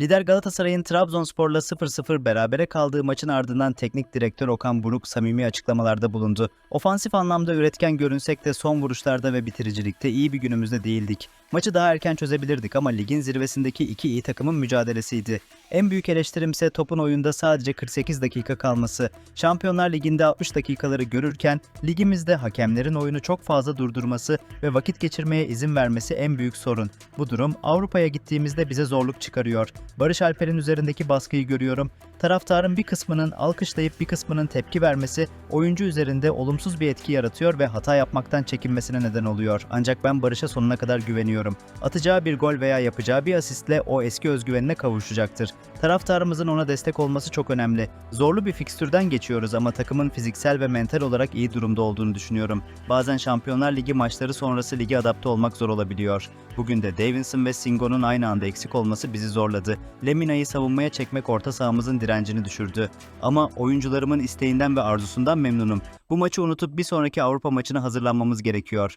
Lider Galatasaray'ın Trabzonspor'la 0-0 berabere kaldığı maçın ardından teknik direktör Okan Buruk samimi açıklamalarda bulundu. Ofansif anlamda üretken görünsek de son vuruşlarda ve bitiricilikte iyi bir günümüzde değildik. Maçı daha erken çözebilirdik ama ligin zirvesindeki iki iyi takımın mücadelesiydi. En büyük eleştirim ise topun oyunda sadece 48 dakika kalması. Şampiyonlar Ligi'nde 60 dakikaları görürken ligimizde hakemlerin oyunu çok fazla durdurması ve vakit geçirmeye izin vermesi en büyük sorun. Bu durum Avrupa'ya gittiğimizde bize zorluk çıkarıyor. Barış Alper'in üzerindeki baskıyı görüyorum. Taraftarın bir kısmının alkışlayıp bir kısmının tepki vermesi oyuncu üzerinde olumsuz bir etki yaratıyor ve hata yapmaktan çekinmesine neden oluyor. Ancak ben Barış'a sonuna kadar güveniyorum. Atacağı bir gol veya yapacağı bir asistle o eski özgüvenine kavuşacaktır. Taraftarımızın ona destek olması çok önemli. Zorlu bir fikstürden geçiyoruz ama takımın fiziksel ve mental olarak iyi durumda olduğunu düşünüyorum. Bazen Şampiyonlar Ligi maçları sonrası lige adapte olmak zor olabiliyor. Bugün de Davinson ve Singo'nun aynı anda eksik olması bizi zorladı. Lemina'yı savunmaya çekmek orta sahamızın direncini düşürdü. Ama oyuncularımın isteğinden ve arzusundan memnunum. Bu maçı unutup bir sonraki Avrupa maçına hazırlanmamız gerekiyor.